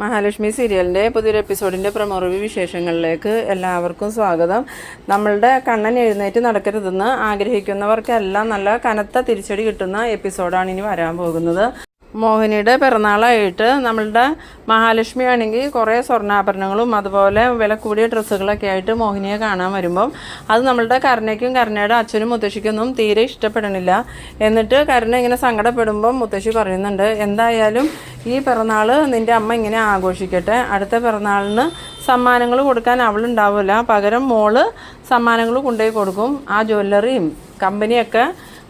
മഹാലക്ഷ്മി സീരിയലിന്റെ പുതിയൊരു എപ്പിസോഡിന്റെ പ്രമോ വിശേഷങ്ങളിലേക്ക് എല്ലാവർക്കും സ്വാഗതം. നമ്മളുടെ കണ്ണൻ എഴുന്നേറ്റ് നടക്കരുതെന്ന് ആഗ്രഹിക്കുന്നവർക്കെല്ലാം നല്ല കനത്ത തിരിച്ചടി കിട്ടുന്ന എപ്പിസോഡാണ് ഇനി വരാൻ പോകുന്നത്. മോഹിനിയുടെ പിറന്നാളായിട്ട് നമ്മളുടെ മഹാലക്ഷ്മി ആണെങ്കിൽ കുറേ സ്വർണാഭരണങ്ങളും അതുപോലെ വില കൂടിയ ഡ്രസ്സുകളൊക്കെ ആയിട്ട് മോഹിനിയെ കാണാൻ വരുമ്പം അത് നമ്മളുടെ കരുണയ്ക്കും കരുണയുടെ അച്ഛനും മുത്തശ്ശിക്കൊന്നും തീരെ ഇഷ്ടപ്പെടണില്ല. എന്നിട്ട് കരുണ ഇങ്ങനെ സങ്കടപ്പെടുമ്പം മുത്തശ്ശി പറയുന്നുണ്ട് എന്തായാലും ഈ പിറന്നാൾ നിന്റെ അമ്മ ഇങ്ങനെ ആഘോഷിക്കട്ടെ. അടുത്ത പിറന്നാളിന് സമ്മാനങ്ങൾ കൊടുക്കാൻ അവളുണ്ടാവില്ല പകരം മോൾ സമ്മാനങ്ങൾ കൊണ്ടുപോയി കൊടുക്കും. ആ ജ്വല്ലറിയും കമ്പനിയൊക്കെ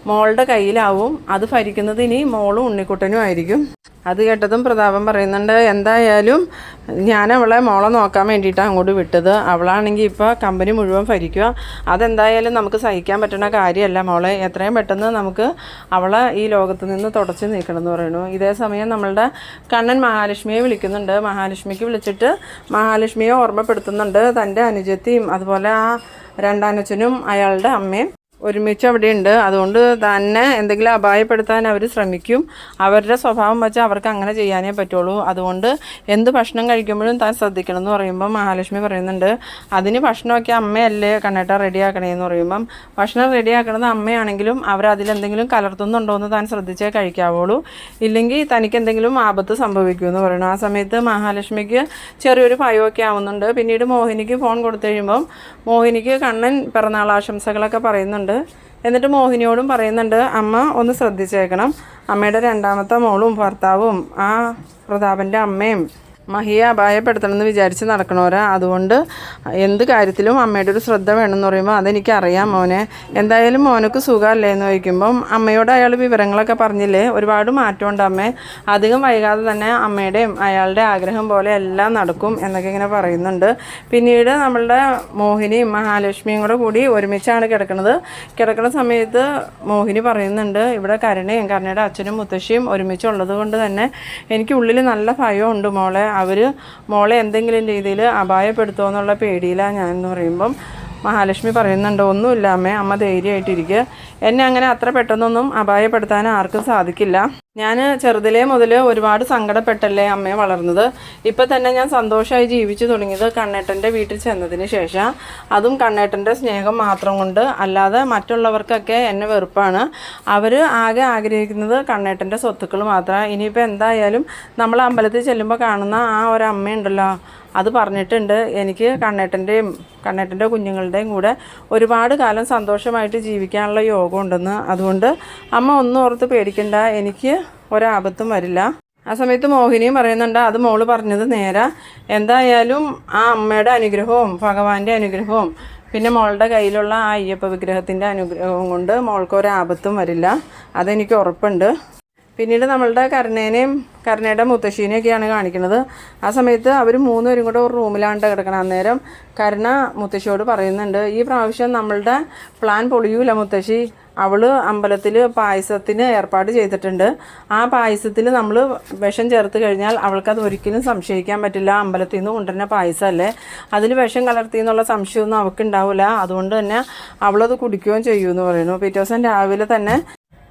മോളുടെ കയ്യിലാവും. അത് ഭരിക്കുന്നത് ഇനി മോളും ഉണ്ണിക്കുട്ടനും ആയിരിക്കും. അത് കേട്ടതും പ്രതാപം പറയുന്നുണ്ട് എന്തായാലും ഞാൻ അവളെ മോളെ നോക്കാൻ വേണ്ടിയിട്ടാണ് അങ്ങോട്ട് വിട്ടത്. അവളാണെങ്കിൽ ഇപ്പോൾ കമ്പനി മുഴുവൻ ഭരിക്കുക. അതെന്തായാലും നമുക്ക് സഹിക്കാൻ പറ്റുന്ന കാര്യമല്ല മോളെ. എത്രയും പെട്ടെന്ന് നമുക്ക് അവളെ ഈ ലോകത്ത് നിന്ന് തുടച്ച് നീക്കണം എന്ന് പറയുന്നു. ഇതേ സമയം നമ്മളുടെ കണ്ണൻ മഹാലക്ഷ്മിയെ വിളിക്കുന്നുണ്ട്. മഹാലക്ഷ്മിക്ക് വിളിച്ചിട്ട് മഹാലക്ഷ്മിയെ ഓർമ്മപ്പെടുത്തുന്നുണ്ട് തന്റെ അനുജത്തിയും അതുപോലെ ആ രണ്ടാനച്ഛനും അയാളുടെ അമ്മയും. ഒരുമിച്ച് അവിടെ ഉണ്ട് അതുകൊണ്ട് തന്നെ എന്തെങ്കിലും അപായപ്പെടുത്താൻ അവർ ശ്രമിക്കും. അവരുടെ സ്വഭാവം വെച്ച് അവർക്ക് അങ്ങനെ ചെയ്യാനേ പറ്റുള്ളൂ. അതുകൊണ്ട് എന്ത് ഭക്ഷണം കഴിക്കുമ്പോഴും താൻ ശ്രദ്ധിക്കണം എന്ന് പറയുമ്പോൾ മഹാലക്ഷ്മി പറയുന്നുണ്ട്. അതിന് ഭക്ഷണമൊക്കെ അമ്മയല്ലേ കണ്ണേട്ട റെഡിയാക്കണേന്ന് പറയുമ്പം. ഭക്ഷണം റെഡിയാക്കണത് അമ്മയാണെങ്കിലും അവർ അതിലെന്തെങ്കിലും കലർത്തുന്നുണ്ടോ എന്ന് താൻ ശ്രദ്ധിച്ചേ കഴിക്കാവുള്ളൂ. ഇല്ലെങ്കിൽ തനിക്ക് എന്തെങ്കിലും ആപത്ത് സംഭവിക്കുമെന്ന് പറയുന്നു ആ സമയത്ത് മഹാലക്ഷ്മിക്ക് ചെറിയൊരു ഭയമൊക്കെ ആവുന്നുണ്ട്. പിന്നീട് മോഹിനിക്ക് ഫോൺ കൊടുത്തു കഴിയുമ്പം മോഹിനിക്ക് കണ്ണൻ പിറന്നാൾ ആശംസകളൊക്കെ പറയുന്നുണ്ട്. എന്നിട്ട് മോഹിനിയോടും പറയുന്നുണ്ട് അമ്മ ഒന്ന് ശ്രദ്ധിച്ചേക്കണം. അമ്മയുടെ രണ്ടാമത്തെ മോളും ഭർത്താവും ആ പ്രതാപന്റെ അമ്മയും മഹിയെ അപായപ്പെടുത്തണമെന്ന് വിചാരിച്ച് നടക്കണോരാ അതുകൊണ്ട് എന്ത് കാര്യത്തിലും അമ്മയുടെ ഒരു ശ്രദ്ധ വേണമെന്ന് പറയുമ്പോൾ അതെനിക്ക് അറിയാം മോനെ. എന്തായാലും മോനക്ക് സുഖമല്ലേ എന്ന് ചോദിക്കുമ്പം അമ്മയോട് അയാൾ വിവരങ്ങളൊക്കെ പറഞ്ഞില്ലേ? ഒരുപാട് മാറ്റമുണ്ട് അമ്മേ. അധികം വൈകാതെ തന്നെ അമ്മയുടെയും അയാളുടെ ആഗ്രഹം പോലെ എല്ലാം നടക്കും എന്നൊക്കെ ഇങ്ങനെ പറയുന്നുണ്ട്. പിന്നീട് നമ്മളുടെ മോഹിനിയും മഹാലക്ഷ്മിയും കൂടെ കൂടി ഒരുമിച്ചാണ് കിടക്കുന്നത് കിടക്കുന്ന സമയത്ത് മോഹിനി പറയുന്നുണ്ട് ഇവിടെ കരുണയും കരുണയുടെ അച്ഛനും മുത്തശ്ശിയും ഒരുമിച്ചുള്ളത് കൊണ്ട് തന്നെ എനിക്ക് ഉള്ളിൽ നല്ല ഭയമുണ്ട് മോളെ. അവർ മോളെ എന്തെങ്കിലും രീതിയിൽ അപായപ്പെടുത്തുമോ എന്നുള്ള പേടിയിലാണ് ഞാൻ എന്ന് പറയുമ്പം മഹാലക്ഷ്മി പറയുന്നുണ്ടോ ഒന്നുമില്ല അമ്മേ അമ്മ ധൈര്യമായിട്ടിരിക്കുക എന്നെ അങ്ങനെ അത്ര പെട്ടെന്നൊന്നും അപായപ്പെടുത്താൻ ആർക്കും സാധിക്കില്ല. ഞാൻ ചെറുതിലേ മുതൽ ഒരുപാട് സങ്കടപ്പെട്ടല്ലേ അമ്മയെ വളർന്നത്. ഇപ്പം തന്നെ ഞാൻ സന്തോഷമായി ജീവിച്ചു തുടങ്ങിയത് കണ്ണേട്ടന്റെ വീട്ടിൽ ചെന്നതിന് ശേഷം. അതും കണ്ണേട്ടന്റെ സ്നേഹം മാത്രം കൊണ്ട് അല്ലാതെ മറ്റുള്ളവർക്കൊക്കെ എന്നെ വെറുപ്പാണ്. അവർ ആകെ ആഗ്രഹിക്കുന്നത് കണ്ണേട്ടന്റെ സ്വത്തുക്കൾ മാത്രമാണ് ഇനിയിപ്പോൾ എന്തായാലും നമ്മൾ അമ്പലത്തിൽ ചെല്ലുമ്പോൾ കാണുന്ന ആ ഒരു അമ്മയുണ്ടല്ലോ. അത് പറഞ്ഞിട്ടുണ്ട്. എനിക്ക് കണ്ണേട്ടന്റെയും കണ്ണേട്ടന്റെ കുഞ്ഞുങ്ങളുടെയും കൂടെ ഒരുപാട് കാലം സന്തോഷമായിട്ട് ജീവിക്കാനുള്ള യോഗം ഉണ്ടെന്ന് അതുകൊണ്ട് അമ്മ ഒന്നും ഓർത്ത് പേടിക്കണ്ട. എനിക്ക് ഒരാപത്തും വരില്ല. ആ സമയത്ത് മോഹിനിയും പറയുന്നുണ്ട് അത് മോൾ പറഞ്ഞത് നേരെ. എന്തായാലും ആ അമ്മയുടെ അനുഗ്രഹവും ഭഗവാന്റെ അനുഗ്രഹവും പിന്നെ മോളുടെ കയ്യിലുള്ള ആ അയ്യപ്പ വിഗ്രഹത്തിന്റെ അനുഗ്രഹവും കൊണ്ട് മോൾക്ക് ഒരാപത്തും വരില്ല. അതെനിക്ക് ഉറപ്പുണ്ട്. പിന്നീട് നമ്മളുടെ കരുണേനെയും കരുണയുടെ മുത്തശ്ശീനെയൊക്കെയാണ് കാണിക്കുന്നത്. ആ സമയത്ത് അവർ മൂന്നുപേരും കൂടെ ഒരു റൂമിലാണ് കിടക്കണം. അന്നേരം കരുണ മുത്തശ്ശിയോട് പറയുന്നുണ്ട് ഈ പ്രാവശ്യം നമ്മളുടെ പ്ലാൻ പൊളിയൂല മുത്തശ്ശി. അവൾ അമ്പലത്തിൽ പായസത്തിന് ഏർപ്പാട് ചെയ്തിട്ടുണ്ട്. ആ പായസത്തിൽ നമ്മൾ വിഷം ചേർത്ത് കഴിഞ്ഞാൽ അവൾക്കത് ഒരിക്കലും സംശയിക്കാൻ പറ്റില്ല. അമ്പലത്തിൽ നിന്ന് കൊണ്ടുവരുന്ന പായസമല്ലേ അതിൽ വിഷം കലർത്തി എന്നുള്ള സംശയമൊന്നും അവൾക്ക് ഉണ്ടാവില്ല അതുകൊണ്ട് തന്നെ അവളത് കുടിക്കുകയും ചെയ്യുമെന്ന് പറയുന്നു. പിറ്റേ ദിവസം രാവിലെ തന്നെ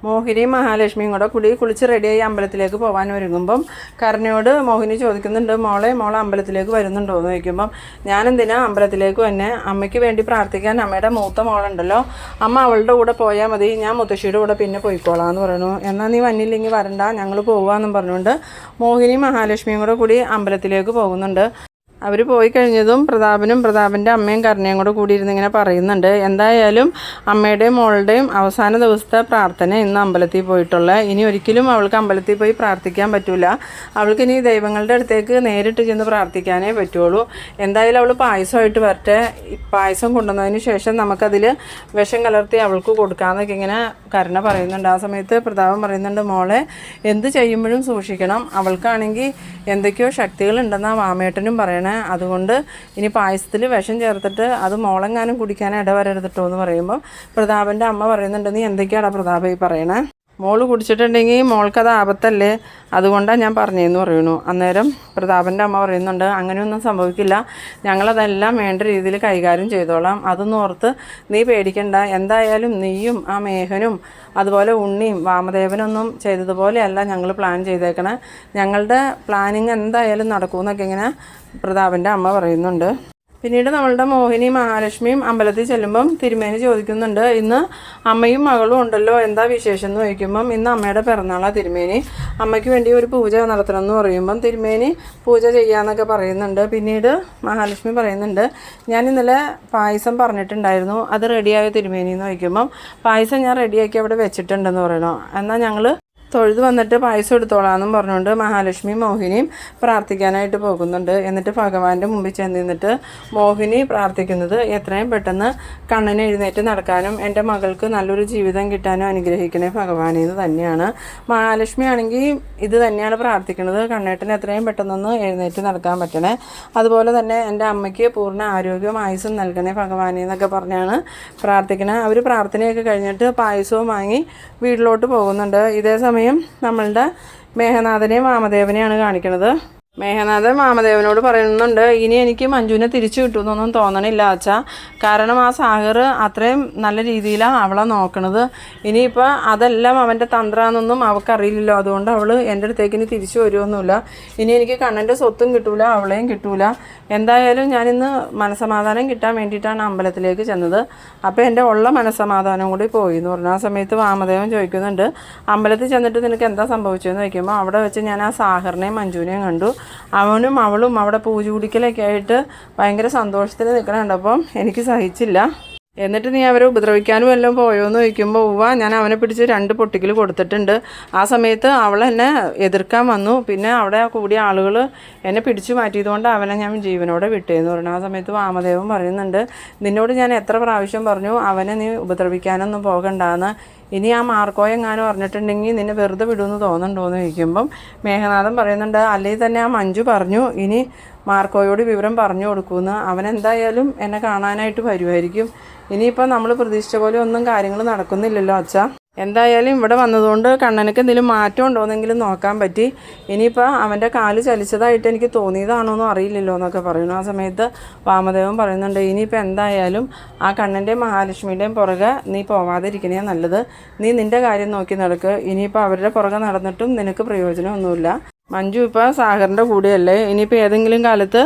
മോഹിനിയും മഹാലക്ഷ്മിയും കൂടെ കുടി കുളിച്ച് റെഡിയായി അമ്പലത്തിലേക്ക് പോകാൻ ഒരുങ്ങുമ്പം കരുണയോട് മോഹിനി ചോദിക്കുന്നുണ്ട് മോളെ മോൾ അമ്പലത്തിലേക്ക് വരുന്നുണ്ടോ? എന്ന് ചോദിക്കുമ്പം ഞാനെന്തിനാ അമ്പലത്തിലേക്ക് തന്നെ അമ്മയ്ക്ക് വേണ്ടി പ്രാർത്ഥിക്കാൻ അമ്മയുടെ മൂത്ത മോളുണ്ടല്ലോ. അമ്മ അവളുടെ കൂടെ പോയാൽ മതി. ഞാൻ മുത്തശ്ശിയുടെ കൂടെ പിന്നെ പോയിക്കോളാം എന്ന് പറയുന്നു. എന്നാൽ നീ വന്നില്ലെങ്കിൽ വരണ്ട. ഞങ്ങൾ പോവാന്നും പറഞ്ഞുകൊണ്ട് മോഹിനിയും മഹാലക്ഷ്മിയും കൂടെ കൂടി അമ്പലത്തിലേക്ക് പോകുന്നുണ്ട്. അവർ പോയി കഴിഞ്ഞതും പ്രതാപനും പ്രതാപന്റെ അമ്മയും കരുണയും കൂടെ കൂടിയിരുന്ന് ഇങ്ങനെ പറയുന്നുണ്ട്. എന്തായാലും അമ്മയുടെയും മോളുടെയും അവസാന ദിവസത്തെ പ്രാർത്ഥന ഇന്ന് അമ്പലത്തിൽ പോയിട്ടുള്ള. ഇനി ഒരിക്കലും അവൾക്ക് അമ്പലത്തിൽ പോയി പ്രാർത്ഥിക്കാൻ പറ്റില്ല അവൾക്ക് ഇനി ദൈവങ്ങളുടെ അടുത്തേക്ക് നേരിട്ട് ചെന്ന് പ്രാർത്ഥിക്കാനേ പറ്റുള്ളൂ. എന്തായാലും അവൾ പായസമായിട്ട് വരട്ടെ. പായസം കൊണ്ടുവന്നതിന് ശേഷം നമുക്കതിൽ വിഷം കലർത്തി അവൾക്ക് കൊടുക്കാമെന്നൊക്കെ ഇങ്ങനെ കരുണ പറയുന്നുണ്ട്. ആ സമയത്ത് പ്രതാപൻ പറയുന്നുണ്ട് മോളെ എന്ത് ചെയ്യുമ്പോഴും സൂക്ഷിക്കണം. അവൾക്കാണെങ്കിൽ എന്തൊക്കെയോ ശക്തികളുണ്ടെന്നാണ് വാമേട്ടനും പറയണേ അതുകൊണ്ട് ഇനി പായസത്തിൽ വിഷം ചേർത്തിട്ട് അത് മോളെങ്ങാനും കുടിക്കാൻ ഇടവരരുതിട്ടോ എന്ന് പറയുമ്പോൾ പ്രതാപന്റെ അമ്മ പറയുന്നുണ്ട് നീ എന്തൊക്കെയാണ് പ്രതാപ ഈ പറയണേ? മോൾ കുടിച്ചിട്ടുണ്ടെങ്കിൽ മോൾക്കത് ആപത്തല്ലേ? അതുകൊണ്ടാണ് ഞാൻ പറഞ്ഞതെന്ന് പറയുന്നു. അന്നേരം പ്രതാപന്റെ അമ്മ പറയുന്നുണ്ട് അങ്ങനെയൊന്നും സംഭവിക്കില്ല. ഞങ്ങളതെല്ലാം വേണ്ട രീതിയിൽ കൈകാര്യം ചെയ്തോളാം. അതൊന്നും ഓർത്ത് നീ പേടിക്കണ്ട. എന്തായാലും നീയും ആ മേഘനും അതുപോലെ ഉണ്ണിയും വാമദേവനൊന്നും ചെയ്തതുപോലെയല്ല ഞങ്ങൾ പ്ലാൻ ചെയ്തേക്കണേ. ഞങ്ങളുടെ പ്ലാനിങ് എന്തായാലും നടക്കുമെന്നൊക്കെ ഇങ്ങനെ പ്രതാപന്റെ അമ്മ പറയുന്നുണ്ട്. പിന്നീട് നമ്മളുടെ മോഹിനി മഹാലക്ഷ്മിയും അമ്പലത്തിൽ ചെല്ലുമ്പം തിരുമേനി ചോദിക്കുന്നുണ്ട് ഇന്ന് അമ്മയും മകളും ഉണ്ടല്ലോ എന്താ വിശേഷം? എന്ന് ചോദിക്കുമ്പം ഇന്ന് അമ്മയുടെ പിറന്നാളാണ് തിരുമേനി. അമ്മയ്ക്ക് വേണ്ടി ഒരു പൂജ നടത്തണം എന്ന് പറയുമ്പം തിരുമേനി പൂജ ചെയ്യാന്നൊക്കെ പറയുന്നുണ്ട്. പിന്നീട് മഹാലക്ഷ്മി പറയുന്നുണ്ട് ഞാൻ ഇന്നലെ പായസം പറഞ്ഞിട്ടുണ്ടായിരുന്നു അത് റെഡിയായ തിരുമേനി? എന്ന് ചോദിക്കുമ്പം പായസം ഞാൻ റെഡിയാക്കി അവിടെ വെച്ചിട്ടുണ്ടെന്ന് പറയണോ? എന്നാൽ ഞങ്ങൾ തൊഴുത് വന്നിട്ട് പായസം എടുത്തോളാമെന്നും പറഞ്ഞുകൊണ്ട് മഹാലക്ഷ്മി മോഹിനിയും പ്രാർത്ഥിക്കാനായിട്ട് പോകുന്നുണ്ട്. എന്നിട്ട് ഭഗവാന്റെ മുമ്പിൽ ചെന്ന് നിന്നിട്ട് മോഹിനി പ്രാർത്ഥിക്കുന്നത് എത്രയും പെട്ടെന്ന് കണ്ണന് എഴുന്നേറ്റ് നടക്കാനും എന്റെ മകൾക്ക് നല്ലൊരു ജീവിതം കിട്ടാനും അനുഗ്രഹിക്കണേ ഭഗവാനെ എന്ന് തന്നെയാണ്. മഹാലക്ഷ്മി ആണെങ്കിൽ ഇത് തന്നെയാണ് പ്രാർത്ഥിക്കുന്നത്. കണ്ണേട്ടന് എത്രയും പെട്ടെന്നൊന്ന് എഴുന്നേറ്റ് നടക്കാൻ പറ്റണേ. അതുപോലെ തന്നെ എന്റെ അമ്മയ്ക്ക് പൂർണ ആരോഗ്യവും ആയുസ്സും നൽകണേ ഭഗവാനെ എന്നൊക്കെ പറഞ്ഞാണ് പ്രാർത്ഥിക്കണേ. അവർ പ്രാർത്ഥനയൊക്കെ കഴിഞ്ഞിട്ട് പായസവും വാങ്ങി വീട്ടിലോട്ട് പോകുന്നുണ്ട്. ഇതേ സമയം നമ്മളുടെ മേഘനാഥനെയും വാമദേവനെയാണ് കാണിക്കുന്നത്. മേഘനാഥൻ മാമദേവനോട് പറയുന്നുണ്ട് ഇനി എനിക്ക് മഞ്ജുവിനെ തിരിച്ചു കിട്ടുമെന്നൊന്നും തോന്നണില്ല അച്ഛാ. കാരണം ആ സാഗർ അത്രയും നല്ല രീതിയിലാണ് അവളെ നോക്കണത്. ഇനിയിപ്പോൾ അതെല്ലാം അവന്റെ തന്ത്രാന്നൊന്നും അവൾക്കറിയില്ലല്ലോ അതുകൊണ്ട് അവൾ എന്റെ അടുത്തേക്ക് ഇനി തിരിച്ചു വരുമൊന്നുമില്ല ഇനി എനിക്ക് കണ്ണന്റെ സ്വത്തും കിട്ടൂല അവളെയും കിട്ടൂല. എന്തായാലും ഞാനിന്ന് മനസമാധാനം കിട്ടാൻ വേണ്ടിയിട്ടാണ് അമ്പലത്തിലേക്ക് ചെന്നത്. അപ്പോൾ എന്റെ ഉള്ള മനസമാധാനം കൂടി പോയി എന്ന് പറഞ്ഞു. ആ സമയത്ത് വാമദേവൻ ചോദിക്കുന്നുണ്ട് അമ്പലത്തിൽ ചെന്നിട്ട് നിനക്ക് എന്താ സംഭവിച്ചതെന്ന് ചോദിക്കുമ്പോൾ അവിടെ വെച്ച് ഞാൻ ആ സാഹറിനെയും മഞ്ജുവിനെയും കണ്ടു. അവനും അവളും അവിടെ പൂജ കുടിക്കലൊക്കെ ആയിട്ട് ഭയങ്കര സന്തോഷത്തിൽ നിൽക്കണുണ്ട്. അപ്പം എനിക്ക് സഹിച്ചില്ല. എന്നിട്ട് നീ അവരെ ഉപദ്രവിക്കാനും എല്ലാം പോയോ എന്ന് ചോദിക്കുമ്പോൾ ഉവ്വ ഞാൻ അവനെ പിടിച്ച് രണ്ട് പൊട്ടിക്കൽ കൊടുത്തിട്ടുണ്ട്. ആ സമയത്ത് അവൾ എന്നെ എതിർക്കാൻ വന്നു. പിന്നെ അവിടെ കൂടിയ ആളുകൾ എന്നെ പിടിച്ചു മാറ്റിയതുകൊണ്ട് അവനെ ഞാൻ ജീവനോടെ വിട്ടേന്ന് പറഞ്ഞു. ആ സമയത്ത് വാമദേവൻ പറയുന്നുണ്ട് നിന്നോട് ഞാൻ എത്ര പ്രാവശ്യം പറഞ്ഞു അവനെ നീ ഉപദ്രവിക്കാനൊന്നും പോകണ്ടാന്ന്. ഇനി ആ മാർക്കോയെങ്ങാനും പറഞ്ഞിട്ടുണ്ടെങ്കിൽ നിന്നെ വെറുതെ വിടുമെന്ന് തോന്നുന്നുണ്ടോ എന്ന് ചോദിക്കുമ്പം മേഘനാഥൻ പറയുന്നുണ്ട് അല്ലെങ്കിൽ തന്നെ ആ മഞ്ജു പറഞ്ഞു ഇനി മാർക്കോയോട് വിവരം പറഞ്ഞു കൊടുക്കുമെന്ന്. അവൻ എന്തായാലും എന്നെ കാണാനായിട്ട് വരുമായിരിക്കും ഇനിയിപ്പോൾ നമ്മൾ പ്രതീക്ഷിച്ച പോലെ ഒന്നും കാര്യങ്ങൾ നടക്കുന്നില്ലല്ലോ അച്ഛ. എന്തായാലും ഇവിടെ വന്നതുകൊണ്ട് കണ്ണനക്ക് എന്തെങ്കിലും മാറ്റം ഉണ്ടോയെന്നെങ്കിലും നോക്കാൻ പറ്റി. ഇനിയിപ്പോൾ അവന്റെ കാൽ ചലിച്ചതായിട്ട് എനിക്ക് തോന്നിയതാണോ എന്നും അറിയില്ലല്ലോ എന്നൊക്കെ പറയുന്നു. ആ സമയത്ത് വാമദേവൻ പറയുന്നുണ്ട് ഇനിയിപ്പോൾ എന്തായാലും ആ കണ്ണന്റെയും മഹാലക്ഷ്മിയുടെയും പുറകെ നീ പോവാതിരിക്കണേ നല്ലത്. നീ നിന്റെ കാര്യം നോക്കി നടക്കുക ഇനിയിപ്പോൾ അവരുടെ പുറകെ നടന്നിട്ടും നിനക്ക് പ്രയോജനമൊന്നുമില്ല. മഞ്ജു ഇപ്പോൾ സാഗറിന്റെ കൂടെയല്ലേ? ഇനിയിപ്പോൾ ഏതെങ്കിലും കാലത്ത്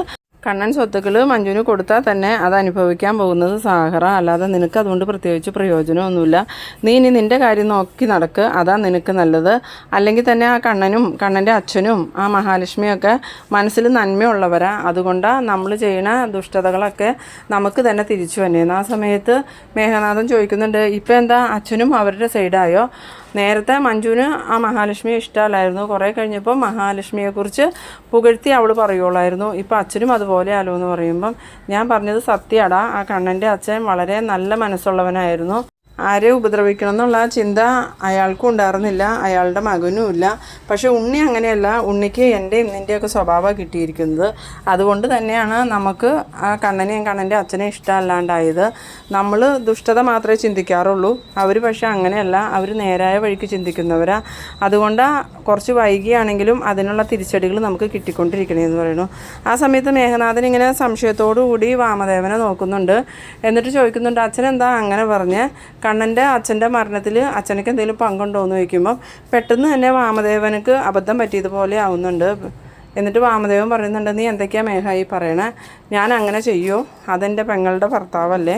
കണ്ണൻ സ്വത്തുക്കൾ മഞ്ജുവിന് കൊടുത്താൽ തന്നെ അത് അനുഭവിക്കാൻ പോകുന്നത് സാഹറ അല്ലാതെ നിനക്ക് അതുകൊണ്ട് പ്രത്യേകിച്ച് പ്രയോജനമൊന്നുമില്ല. നീ ഇനി നിന്റെ കാര്യം നോക്കി നടക്ക്. അതാ നിനക്ക് നല്ലത്. അല്ലെങ്കിൽ തന്നെ ആ കണ്ണനും കണ്ണന്റെ അച്ഛനും ആ മഹാലക്ഷ്മിയൊക്കെ മനസ്സിൽ നന്മയുള്ളവരാ. അതുകൊണ്ടാണ് നമ്മൾ ചെയ്യുന്ന ദുഷ്ടതകളൊക്കെ നമുക്ക് തന്നെ തിരിച്ചു വന്നേന്ന് ആ സമയത്ത് മേഘനാഥൻ ചോദിക്കുന്നുണ്ട് ഇപ്പം എന്താ അച്ഛനും അവരുടെ സൈഡായോ നേരത്തെ മഞ്ജുവിന് ആ മഹാലക്ഷ്മിയെ ഇഷ്ടമല്ലായിരുന്നു കുറേ കഴിഞ്ഞപ്പോൾ മഹാലക്ഷ്മിയെക്കുറിച്ച് പുകഴ്ത്തി അവൾ പറയുള്ളായിരുന്നു ഇപ്പം അച്ഛനും അതുപോലെ ആലോ എന്ന് പറയുമ്പം ഞാൻ പറഞ്ഞത് സത്യടാ ആ കണ്ണന്റെ അച്ഛൻ വളരെ നല്ല മനസ്സുള്ളവനായിരുന്നു. ആരെ ഉപദ്രവിക്കണം എന്നുള്ള ചിന്ത അയാൾക്കും ഉണ്ടായിരുന്നില്ല അയാളുടെ മകനും ഇല്ല. പക്ഷെ ഉണ്ണി അങ്ങനെയല്ല ഉണ്ണിക്ക് എന്റെയും നിന്റെയൊക്കെ സ്വഭാവമാണ് കിട്ടിയിരിക്കുന്നത്. അതുകൊണ്ട് തന്നെയാണ് നമുക്ക് ആ കണ്ണനെയും കണ്ണന്റെ അച്ഛനെ ഇഷ്ടമല്ലാണ്ടായത്. നമ്മൾ ദുഷ്ടത മാത്രമേ ചിന്തിക്കാറുള്ളൂ. അവർ പക്ഷെ അങ്ങനെയല്ല അവർ നേരായ വഴിക്ക് ചിന്തിക്കുന്നവരാ. അതുകൊണ്ട് കുറച്ച് വൈകിയാണെങ്കിലും അതിനുള്ള തിരിച്ചടികൾ നമുക്ക് കിട്ടിക്കൊണ്ടിരിക്കണേന്ന് പറയുന്നു. ആ സമയത്ത് മേഘനാഥൻ ഇങ്ങനെ സംശയത്തോടു കൂടി വാമദേവനെ നോക്കുന്നുണ്ട്. എന്നിട്ട് ചോദിക്കുന്നുണ്ട് അച്ഛൻ എന്താ അങ്ങനെ പറഞ്ഞ് കണ്ണന്റെ അച്ഛന്റെ മരണത്തിൽ അച്ഛനക്ക് എന്തെങ്കിലും പങ്കുണ്ടോ എന്ന് ചോദിക്കുമ്പം പെട്ടെന്ന് തന്നെ വാമദേവനക്ക് അബദ്ധം പറ്റിയതുപോലെ ആവുന്നുണ്ട്. എന്നിട്ട് വാമദേവൻ പറയുന്നുണ്ട് നീ എന്തൊക്കെയാണ് മേഘായി പറയണേ? ഞാൻ അങ്ങനെ ചെയ്യൂ? അതെന്റെ പെങ്ങളുടെ ഭർത്താവല്ലേ?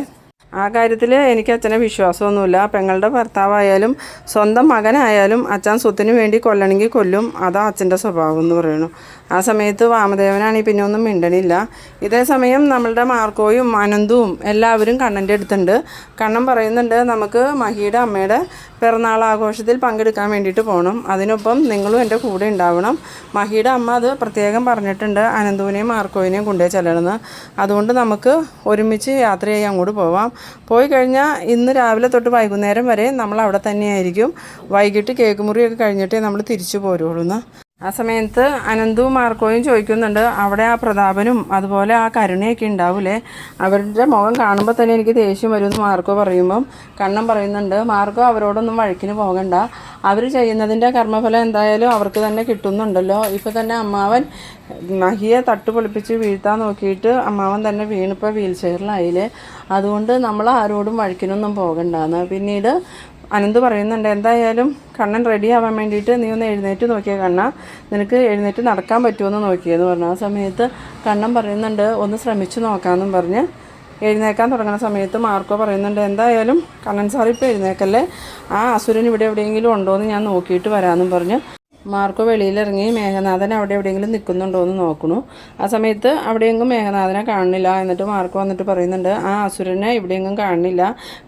ആ കാര്യത്തിൽ എനിക്ക് അച്ഛനെ വിശ്വാസമൊന്നുമില്ല. പെങ്ങളുടെ ഭർത്താവായാലും സ്വന്തം മകനായാലും അച്ഛൻ സ്വത്തിന് വേണ്ടി കൊല്ലണമെങ്കിൽ കൊല്ലും. അതാ അച്ഛന്റെ സ്വഭാവം എന്ന് പറയുന്നു. ആ സമയത്ത് വാമദേവനാണെങ്കിൽ പിന്നെ ഒന്നും മിണ്ടണില്ല. ഇതേ സമയം നമ്മളുടെ മാർക്കോയും അനന്തുവും എല്ലാവരും കണ്ണന്റെ അടുത്തുണ്ട്. കണ്ണൻ പറയുന്നുണ്ട് നമുക്ക് മഹിയുടെ അമ്മയുടെ പിറന്നാൾ ആഘോഷത്തിൽ പങ്കെടുക്കാൻ വേണ്ടിയിട്ട് പോകണം അതിനൊപ്പം നിങ്ങളും എന്റെ കൂടെ ഉണ്ടാവണം. മഹിയുടെ അമ്മ അത് പ്രത്യേകം പറഞ്ഞിട്ടുണ്ട്. അനന്തുവിനെയും മാർക്കോവിനെയും കൊണ്ടുപോയി ചെല്ലണമെന്ന്. അതുകൊണ്ട് നമുക്ക് ഒരുമിച്ച് യാത്ര ചെയ്യാൻ അങ്ങോട്ട് പോവാം. പോയി കഴിഞ്ഞാൽ ഇന്ന് രാവിലെ തൊട്ട് വൈകുന്നേരം വരെ നമ്മൾ അവിടെ തന്നെയായിരിക്കും. വൈകിട്ട് കേക്ക് മുറിയൊക്കെ കഴിഞ്ഞിട്ടേ നമ്മൾ തിരിച്ചു പോരുള്ളൂ ആ സമയത്ത് അനന്തും മാർക്കോയും ചോദിക്കുന്നുണ്ട് അവിടെ ആ പ്രതാപനും അതുപോലെ ആ കരുണയൊക്കെ ഉണ്ടാവൂലേ? അവരുടെ മുഖം കാണുമ്പോൾ തന്നെ എനിക്ക് ദേഷ്യം വരുമെന്ന് മാർക്കോ പറയുമ്പം കണ്ണൻ പറയുന്നുണ്ട് മാർക്കോ അവരോടൊന്നും വഴക്കിന് പോകണ്ട. അവർ ചെയ്യുന്നതിന്റെ കർമ്മഫലം എന്തായാലും അവർക്ക് തന്നെ കിട്ടുന്നുണ്ടല്ലോ. ഇപ്പോൾ തന്നെ അമ്മാവൻ മഹിയെ തട്ടുപൊളിപ്പിച്ച് വീഴ്ത്താൻ നോക്കിയിട്ട് അമ്മാവൻ തന്നെ വീണിപ്പോൾ വീൽ ചെയറിലായില്ലേ അതുകൊണ്ട് നമ്മൾ ആരോടും വഴക്കിനൊന്നും പോകണ്ടെന്ന്. പിന്നീട് അനന്ത് പറയുന്നുണ്ട് എന്തായാലും കണ്ണൻ റെഡി ആവാൻ വേണ്ടിയിട്ട് നീ ഒന്ന് എഴുന്നേറ്റ് നോക്കിയ കണ്ണ. നിനക്ക് എഴുന്നേറ്റ് നടക്കാൻ പറ്റുമെന്ന് നോക്കിയെന്ന് പറഞ്ഞു. ആ സമയത്ത് കണ്ണൻ പറയുന്നുണ്ട് ഒന്ന് ശ്രമിച്ചു നോക്കാമെന്നും പറഞ്ഞ് എഴുന്നേക്കാൻ തുടങ്ങുന്ന സമയത്ത് മാർക്കോ പറയുന്നുണ്ട് എന്തായാലും കണ്ണൻ സാർ ഇപ്പോൾ എഴുന്നേക്കല്ലേ? ആ അസുരൻ ഇവിടെ എവിടെയെങ്കിലും ഉണ്ടോ എന്ന് ഞാൻ നോക്കിയിട്ട് വരാമെന്നും പറഞ്ഞ് മാർക്കോ വെളിയിലിറങ്ങി മേഘനാഥൻ അവിടെ എവിടെയെങ്കിലും നിൽക്കുന്നുണ്ടോ എന്ന് നോക്കണു. ആ സമയത്ത് അവിടെയെങ്കിലും മേഘനാഥനെ കാണുന്നില്ല എന്നിട്ട് മാർക്കോ വന്നിട്ട് പറയുന്നുണ്ട് ആ അസുരനെ എവിടെയെങ്കിലും കാണുന്നില്ല.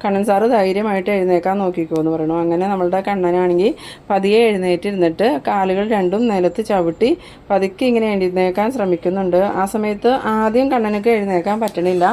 കണ്ണൻ സാറ് ധൈര്യമായിട്ട് എഴുന്നേക്കാൻ നോക്കിക്കോ എന്ന് പറയണു അങ്ങനെ നമ്മളുടെ കണ്ണനാണെങ്കിൽ പതിയെ എഴുന്നേറ്റിരുന്നിട്ട് കാലുകൾ രണ്ടും നിലത്ത് ചവിട്ടി പതുക്കെ ഇങ്ങനെ എഴുന്നേക്കാൻ ശ്രമിക്കുന്നുണ്ട്. ആ സമയത്ത് ആദ്യം കണ്ണനക്ക് എഴുന്നേക്കാൻ പറ്റണില്ല.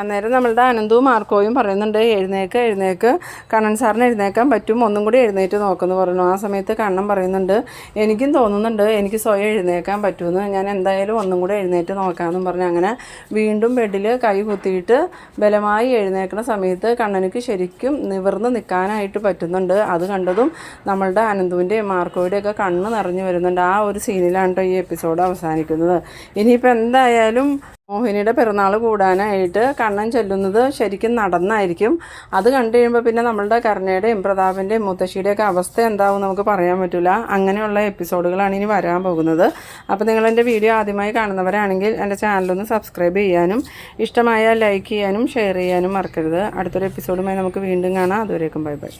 അന്നേരം നമ്മളുടെ അനന്തവും മാർക്കോയും പറയുന്നുണ്ട് എഴുന്നേക്ക് എഴുന്നേക്ക്. കണ്ണൻ സാറിന് എഴുന്നേക്കാൻ പറ്റും. ഒന്നും കൂടി എഴുന്നേറ്റ് നോക്കുമെന്ന് പറഞ്ഞു. ആ സമയത്ത് കണ്ണൻ പറയുന്നുണ്ട് എനിക്കും തോന്നുന്നുണ്ട് എനിക്ക് സ്വയം എഴുന്നേക്കാൻ പറ്റുമെന്ന്. ഞാൻ എന്തായാലും ഒന്നും കൂടി എഴുന്നേറ്റ് നോക്കാമെന്നും പറഞ്ഞു. അങ്ങനെ വീണ്ടും ബെഡിൽ കൈ കുത്തിയിട്ട് ബലമായി എഴുന്നേക്കുന്ന സമയത്ത് കണ്ണനുക്ക് ശരിക്കും നിവർന്ന് നിൽക്കാനായിട്ട് പറ്റുന്നുണ്ട്. അത് കണ്ടതും നമ്മളുടെ അനന്തുവിന്റെയും മാർക്കോയുടെയൊക്കെ കണ്ണ് നിറഞ്ഞു വരുന്നുണ്ട്. ആ ഒരു സീനിലാണ് ഈ എപ്പിസോഡ് അവസാനിക്കുന്നത്. ഇനിയിപ്പോൾ എന്തായാലും മോഹിനിയുടെ പിറന്നാൾ കൂടാനായിട്ട് കണ്ണൻ ചെല്ലുന്നത് ശരിക്കും നടന്നായിരിക്കും. അത് കണ്ടു കഴിയുമ്പോൾ പിന്നെ നമ്മളുടെ കരുണയുടെയും പ്രതാപന്റെയും മുത്തശ്ശിയുടെയൊക്കെ അവസ്ഥ എന്താവും നമുക്ക് പറയാൻ പറ്റില്ല അങ്ങനെയുള്ള എപ്പിസോഡുകളാണ് ഇനി വരാൻ പോകുന്നത്. അപ്പോൾ നിങ്ങൾ എന്റെ വീഡിയോ ആദ്യമായി കാണുന്നവരാണെങ്കിൽ എന്റെ ചാനലൊന്ന് സബ്സ്ക്രൈബ് ചെയ്യാനും ഇഷ്ടമായാൽ ലൈക്ക് ചെയ്യാനും ഷെയർ ചെയ്യാനും മറക്കരുത്. അടുത്തൊരു എപ്പിസോഡുമായി നമുക്ക് വീണ്ടും കാണാം. അതുവരേക്കും ബൈ ബൈ